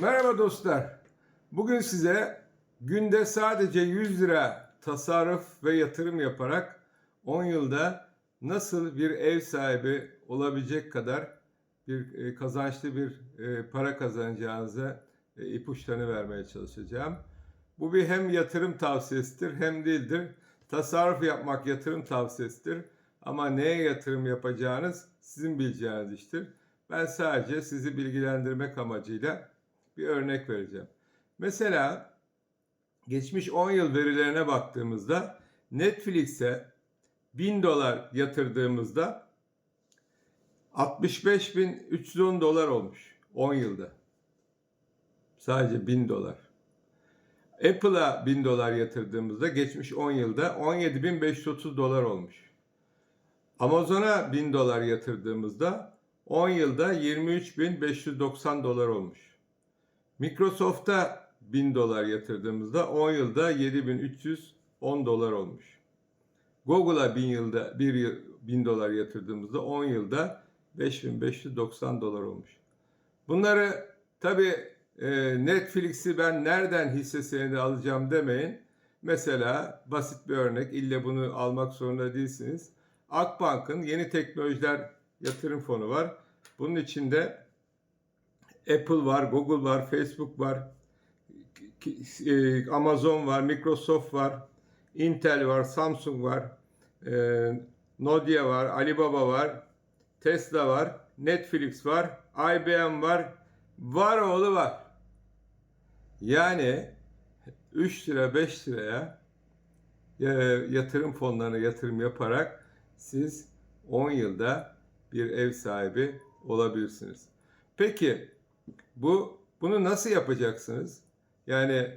Merhaba dostlar. Bugün size günde sadece 100 lira tasarruf ve yatırım yaparak 10 yılda nasıl bir ev sahibi olabilecek kadar bir e, kazançlı bir e, para kazanacağınıza e, ipuçlarını vermeye çalışacağım. Bu bir hem yatırım tavsiyesidir hem değildir. Tasarruf yapmak yatırım tavsiyesidir. Ama neye yatırım yapacağınız sizin bileceğiniz iştir. Ben sadece sizi bilgilendirmek amacıyla bir örnek vereceğim. Mesela geçmiş 10 yıl verilerine baktığımızda Netflix'e 1000 dolar yatırdığımızda 65.310 dolar olmuş 10 yılda. Sadece 1000 dolar. Apple'a 1000 dolar yatırdığımızda geçmiş 10 yılda 17.530 dolar olmuş. Amazon'a 1000 dolar yatırdığımızda 10 yılda 23.590 dolar olmuş. Microsoft'a 1000 dolar yatırdığımızda 10 yılda 7310 dolar olmuş. Google'a 1000 yılda 1 yıl 1000 dolar yatırdığımızda 10 yılda 5590 dolar olmuş. Bunları tabi Netflix'i ben nereden hisse senedi alacağım demeyin. Mesela basit bir örnek ille bunu almak zorunda değilsiniz. Akbank'ın yeni teknolojiler yatırım fonu var. Bunun içinde Apple var, Google var, Facebook var, e, Amazon var, Microsoft var, Intel var, Samsung var, e, Nokia var, Alibaba var, Tesla var, Netflix var, IBM var, var oğlu var. Yani 3 lira 5 liraya e, yatırım fonlarına yatırım yaparak siz 10 yılda bir ev sahibi olabilirsiniz. Peki bu bunu nasıl yapacaksınız? Yani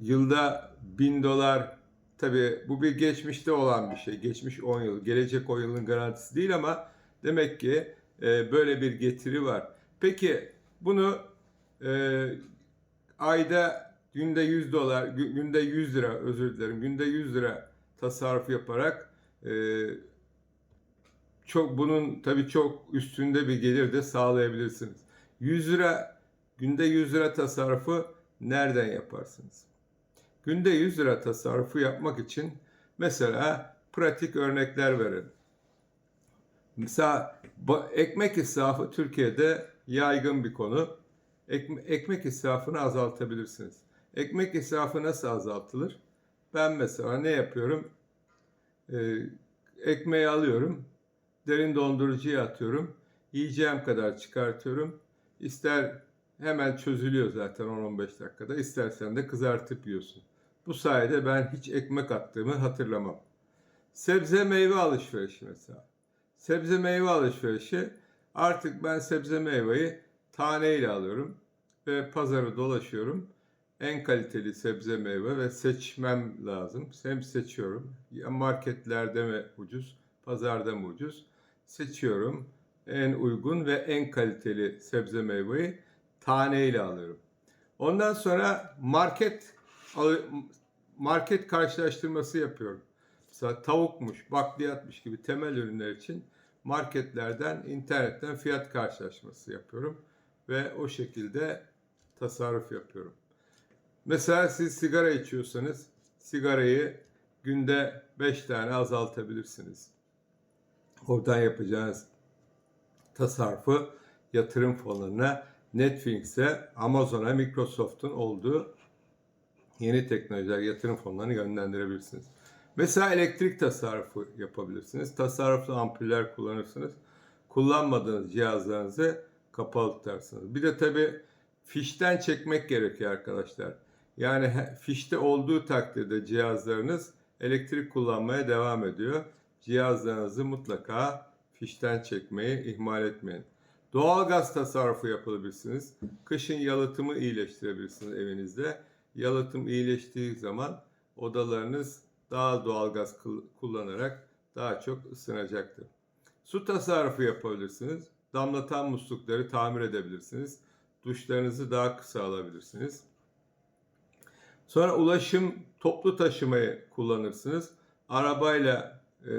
yılda 1000 dolar tabi bu bir geçmişte olan bir şey. Geçmiş 10 yıl. Gelecek 10 yılın garantisi değil ama demek ki e, böyle bir getiri var. Peki bunu e, ayda günde 100 dolar, gü- günde 100 lira özür dilerim. Günde 100 lira tasarruf yaparak e, çok bunun tabii çok üstünde bir gelir de sağlayabilirsiniz. 100 lira günde 100 lira tasarrufu nereden yaparsınız? Günde 100 lira tasarrufu yapmak için mesela pratik örnekler verelim. Mesela ekmek israfı Türkiye'de yaygın bir konu. Ekme- ekmek israfını azaltabilirsiniz. Ekmek israfı nasıl azaltılır? Ben mesela ne yapıyorum? Ee, ekmeği alıyorum, derin dondurucuya atıyorum. Yiyeceğim kadar çıkartıyorum. İster hemen çözülüyor zaten 10-15 dakikada. İstersen de kızartıp yiyorsun. Bu sayede ben hiç ekmek attığımı hatırlamam. Sebze meyve alışverişi mesela. Sebze meyve alışverişi artık ben sebze meyveyi taneyle alıyorum ve pazarı dolaşıyorum. En kaliteli sebze meyve ve seçmem lazım. Hem seçiyorum. Ya marketlerde mi ucuz, pazarda mı ucuz? Seçiyorum. En uygun ve en kaliteli sebze meyveyi taneyle alıyorum. Ondan sonra market market karşılaştırması yapıyorum. Mesela tavukmuş, bakliyatmış gibi temel ürünler için marketlerden, internetten fiyat karşılaşması yapıyorum ve o şekilde tasarruf yapıyorum. Mesela siz sigara içiyorsanız sigarayı günde 5 tane azaltabilirsiniz. Oradan yapacağınız tasarrufu yatırım fonlarına, Netflix'e, Amazon'a, Microsoft'un olduğu yeni teknolojiler yatırım fonlarını yönlendirebilirsiniz. Mesela elektrik tasarrufu yapabilirsiniz. Tasarruflu ampuller kullanırsınız. Kullanmadığınız cihazlarınızı kapalı tutarsınız. Bir de tabi fişten çekmek gerekiyor arkadaşlar. Yani fişte olduğu takdirde cihazlarınız elektrik kullanmaya devam ediyor. Cihazlarınızı mutlaka fişten çekmeyi ihmal etmeyin. Doğalgaz tasarrufu yapabilirsiniz. Kışın yalıtımı iyileştirebilirsiniz evinizde. Yalıtım iyileştiği zaman odalarınız daha doğalgaz kıl- kullanarak daha çok ısınacaktır. Su tasarrufu yapabilirsiniz. Damlatan muslukları tamir edebilirsiniz. Duşlarınızı daha kısa alabilirsiniz. Sonra ulaşım, toplu taşımayı kullanırsınız. Arabayla e,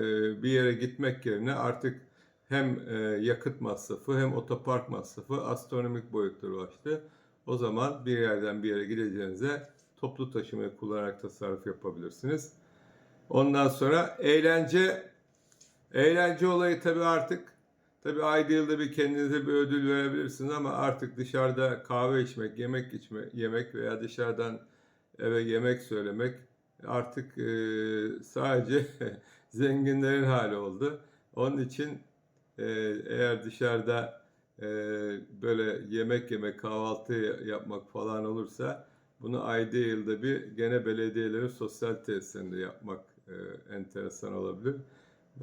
bir yere gitmek yerine artık hem e, yakıt masrafı hem otopark masrafı astronomik boyutlara ulaştı. O zaman bir yerden bir yere gideceğinize toplu taşımayı kullanarak tasarruf yapabilirsiniz. Ondan sonra eğlence eğlence olayı tabii artık tabii ayda yılda bir kendinize bir ödül verebilirsiniz ama artık dışarıda kahve içmek, yemek içme, yemek veya dışarıdan eve yemek söylemek artık e, sadece zenginlerin hali oldu. Onun için e, eğer dışarıda e, böyle yemek yemek, kahvaltı yapmak falan olursa bunu ayda yılda bir gene belediyelerin sosyal tesislerinde yapmak e, enteresan olabilir.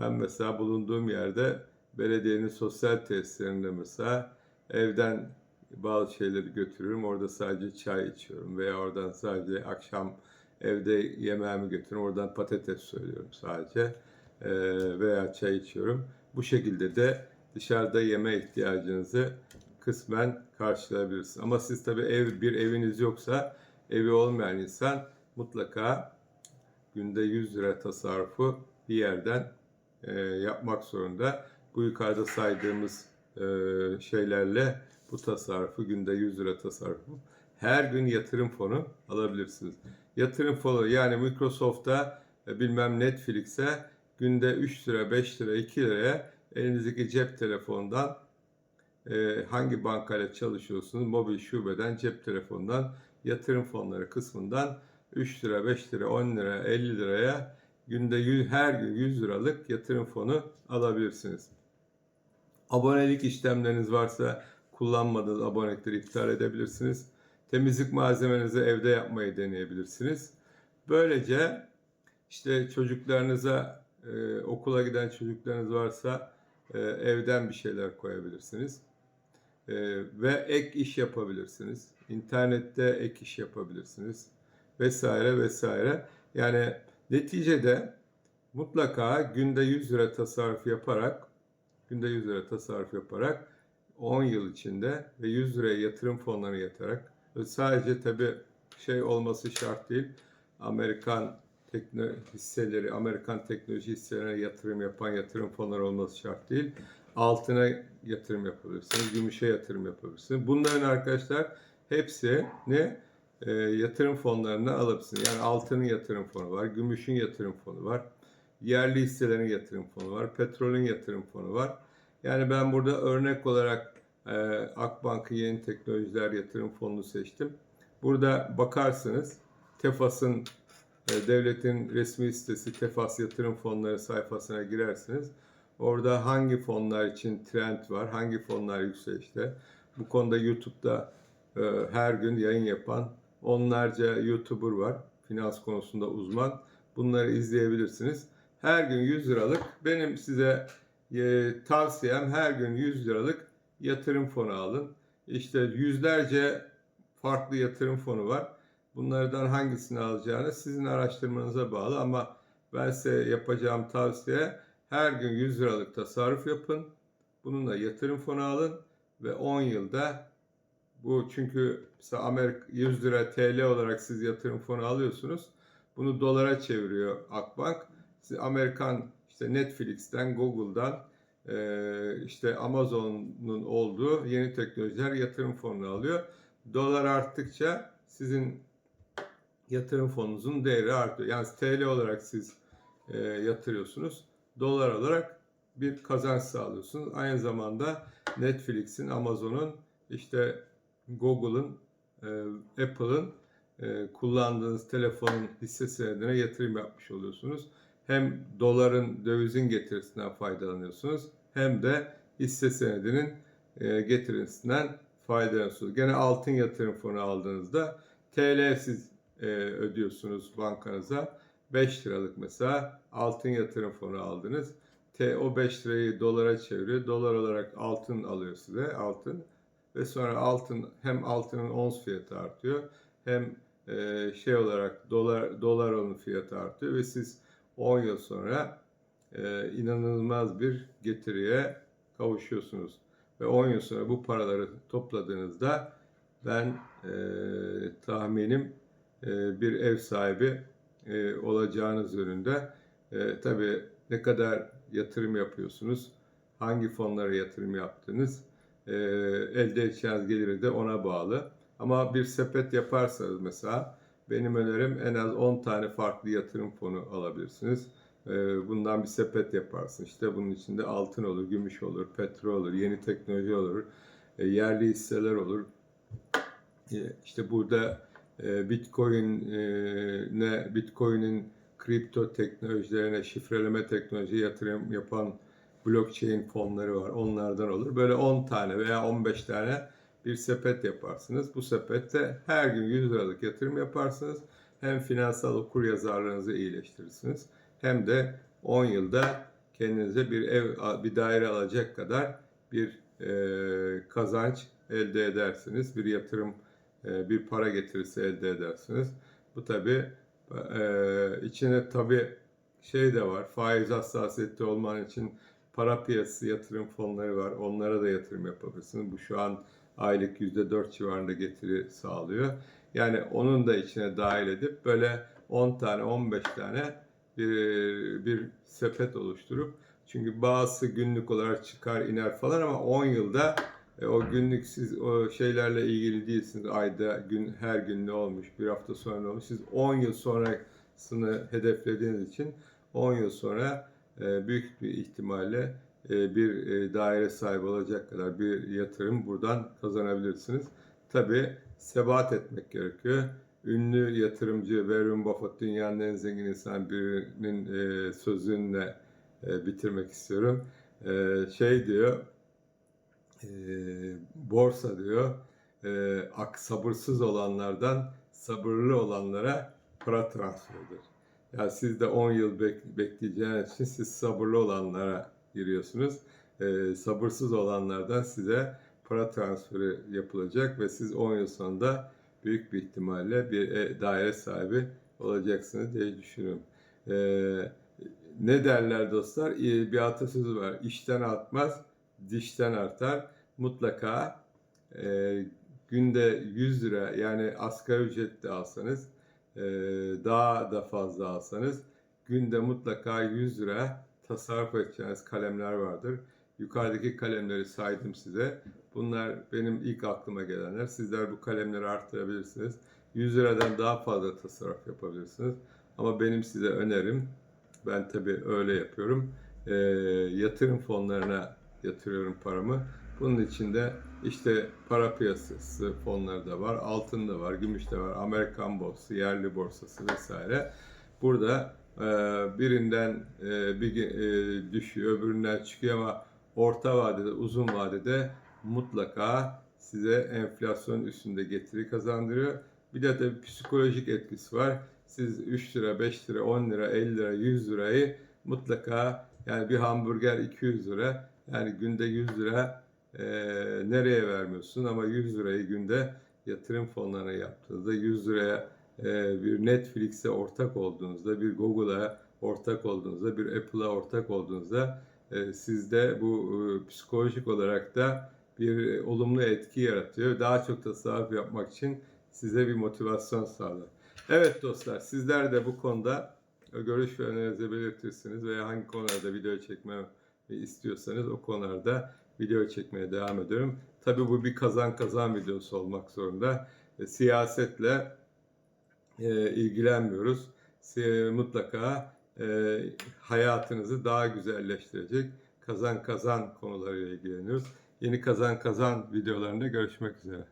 Ben mesela bulunduğum yerde belediyenin sosyal tesislerinde mesela evden bazı şeyleri götürüyorum. Orada sadece çay içiyorum veya oradan sadece akşam evde yemeğimi götürüyorum. Oradan patates söylüyorum sadece e, veya çay içiyorum. Bu şekilde de dışarıda yeme ihtiyacınızı kısmen karşılayabilirsiniz. Ama siz tabii ev bir eviniz yoksa evi olmayan insan mutlaka günde 100 lira tasarrufu bir yerden e, yapmak zorunda. Bu yukarıda saydığımız e, şeylerle bu tasarrufu günde 100 lira tasarrufu her gün yatırım fonu alabilirsiniz. Yatırım fonu yani Microsoft'a e, bilmem Netflix'e günde 3 lira, 5 lira, 2 liraya elinizdeki cep telefonundan e, hangi bankayla çalışıyorsunuz mobil şubeden cep telefonundan yatırım fonları kısmından 3 lira, 5 lira, 10 lira, 50 liraya günde 100, her gün 100 liralık yatırım fonu alabilirsiniz. Abonelik işlemleriniz varsa kullanmadığınız abonelikleri iptal edebilirsiniz. Temizlik malzemenizi evde yapmayı deneyebilirsiniz. Böylece işte çocuklarınıza e, okula giden çocuklarınız varsa e, evden bir şeyler koyabilirsiniz. E, ve ek iş yapabilirsiniz. İnternette ek iş yapabilirsiniz. Vesaire vesaire. Yani neticede mutlaka günde 100 lira tasarruf yaparak günde 100 lira tasarruf yaparak 10 yıl içinde ve 100 liraya yatırım fonlarına yatarak sadece tabi şey olması şart değil. Amerikan tekno hisseleri, Amerikan teknoloji hisselerine yatırım yapan yatırım fonları olması şart değil. Altına yatırım yapabilirsiniz, gümüşe yatırım yapabilirsiniz. Bunların arkadaşlar hepsi ne? E, yatırım fonlarına alırsınız. Yani altının yatırım fonu var, gümüşün yatırım fonu var, yerli hisselerin yatırım fonu var, petrolün yatırım fonu var. Yani ben burada örnek olarak e, Akbank'ın yeni teknolojiler yatırım fonunu seçtim. Burada bakarsınız Tefas'ın devletin resmi sitesi Tefas Yatırım Fonları sayfasına girersiniz. Orada hangi fonlar için trend var, hangi fonlar yükselişte. Bu konuda YouTube'da e, her gün yayın yapan onlarca YouTuber var. Finans konusunda uzman. Bunları izleyebilirsiniz. Her gün 100 liralık benim size e, tavsiyem her gün 100 liralık yatırım fonu alın. İşte yüzlerce farklı yatırım fonu var. Bunlardan hangisini alacağınız sizin araştırmanıza bağlı ama ben size yapacağım tavsiye her gün 100 liralık tasarruf yapın. Bununla yatırım fonu alın ve 10 yılda bu çünkü mesela Amerika 100 lira TL olarak siz yatırım fonu alıyorsunuz. Bunu dolara çeviriyor Akbank. Siz Amerikan işte Netflix'ten, Google'dan, işte Amazon'un olduğu yeni teknolojiler yatırım fonunu alıyor. Dolar arttıkça sizin yatırım fonunuzun değeri artıyor. Yani TL olarak siz e, yatırıyorsunuz. Dolar olarak bir kazanç sağlıyorsunuz. Aynı zamanda Netflix'in, Amazon'un, işte Google'ın, e, Apple'ın e, kullandığınız telefonun hisse senedine yatırım yapmış oluyorsunuz. Hem doların, dövizin getirisinden faydalanıyorsunuz hem de hisse senedinin e, getirisinden faydalanıyorsunuz. Gene altın yatırım fonu aldığınızda TL siz e, ödüyorsunuz bankanıza. 5 liralık mesela altın yatırım fonu aldınız. T o 5 lirayı dolara çeviriyor. Dolar olarak altın alıyor size altın. Ve sonra altın hem altının ons fiyatı artıyor hem e, şey olarak dolar dolar onun fiyatı artıyor ve siz 10 yıl sonra e, inanılmaz bir getiriye kavuşuyorsunuz. Ve 10 yıl sonra bu paraları topladığınızda ben e, tahminim bir ev sahibi e, olacağınız yönünde. E, tabii ne kadar yatırım yapıyorsunuz, hangi fonlara yatırım yaptığınız, e, elde edeceğiniz geliri de ona bağlı. Ama bir sepet yaparsanız mesela benim önerim en az 10 tane farklı yatırım fonu alabilirsiniz. E, bundan bir sepet yaparsın. İşte bunun içinde altın olur, gümüş olur, petrol olur, yeni teknoloji olur, e, yerli hisseler olur. E, İşte burada e, Bitcoin e, ne Bitcoin'in kripto teknolojilerine, şifreleme teknoloji yatırım yapan blockchain fonları var. Onlardan olur. Böyle 10 tane veya 15 tane bir sepet yaparsınız. Bu sepette her gün 100 liralık yatırım yaparsınız. Hem finansal okur yazarlığınızı iyileştirirsiniz. Hem de 10 yılda kendinize bir ev, bir daire alacak kadar bir e, kazanç elde edersiniz. Bir yatırım, bir para getirisi elde edersiniz. Bu tabi e, içine tabi şey de var. Faiz hassasiyeti olman için para piyasası yatırım fonları var. Onlara da yatırım yapabilirsiniz. Bu şu an aylık %4 civarında getiri sağlıyor. Yani onun da içine dahil edip böyle 10 tane 15 tane bir, bir sepet oluşturup çünkü bazısı günlük olarak çıkar iner falan ama 10 yılda e, o günlük siz o şeylerle ilgili değilsiniz. Ayda gün her gün ne olmuş, bir hafta sonra ne olmuş. Siz 10 yıl sonrasını hedeflediğiniz için 10 yıl sonra e, büyük bir ihtimalle e, bir e, daire sahibi olacak kadar bir yatırım buradan kazanabilirsiniz. Tabi sebat etmek gerekiyor. Ünlü yatırımcı Warren Buffett dünyanın en zengin insan birinin e, sözünle e, bitirmek istiyorum. E, şey diyor, e, borsa diyor, e, ak sabırsız olanlardan sabırlı olanlara para transferidir. Yani siz de 10 yıl bek- bekleyeceğiniz için siz sabırlı olanlara giriyorsunuz. E, sabırsız olanlardan size para transferi yapılacak ve siz 10 yıl sonunda büyük bir ihtimalle bir e, daire sahibi olacaksınız diye düşünüyorum. E, ne derler dostlar? E, bir atasözü var. İşten artmaz, dişten artar. Mutlaka e, günde 100 lira yani asgari ücretle alsanız e, daha da fazla alsanız günde mutlaka 100 lira tasarruf edeceğiniz kalemler vardır. Yukarıdaki kalemleri saydım size. Bunlar benim ilk aklıma gelenler. Sizler bu kalemleri arttırabilirsiniz. 100 liradan daha fazla tasarruf yapabilirsiniz. Ama benim size önerim, ben tabii öyle yapıyorum. e, yatırım fonlarına yatırıyorum paramı. Bunun içinde işte para piyasası fonları da var, altın da var, gümüş de var, Amerikan borsası, yerli borsası vesaire. Burada e, birinden e, bir e, düşüyor, öbüründen çıkıyor ama orta vadede, uzun vadede mutlaka size enflasyon üstünde getiri kazandırıyor. Bir de tabii psikolojik etkisi var. Siz 3 lira, 5 lira, 10 lira, 50 lira, 100 lirayı mutlaka yani bir hamburger 200 lira yani günde 100 lira e, nereye vermiyorsun ama 100 lirayı günde yatırım fonlarına yaptığınızda 100 liraya e, bir Netflix'e ortak olduğunuzda bir Google'a ortak olduğunuzda bir Apple'a ortak olduğunuzda e, sizde bu e, psikolojik olarak da bir olumlu etki yaratıyor. Daha çok tasarruf yapmak için size bir motivasyon sağlar. Evet dostlar sizler de bu konuda görüş ve önerinizi belirtirsiniz veya hangi konularda video çekmemi istiyorsanız o konularda video çekmeye devam ediyorum. Tabii bu bir kazan kazan videosu olmak zorunda. E, siyasetle e, ilgilenmiyoruz. Mutlaka e, hayatınızı daha güzelleştirecek kazan kazan konularıyla ilgileniyoruz. Yeni kazan kazan videolarında görüşmek üzere.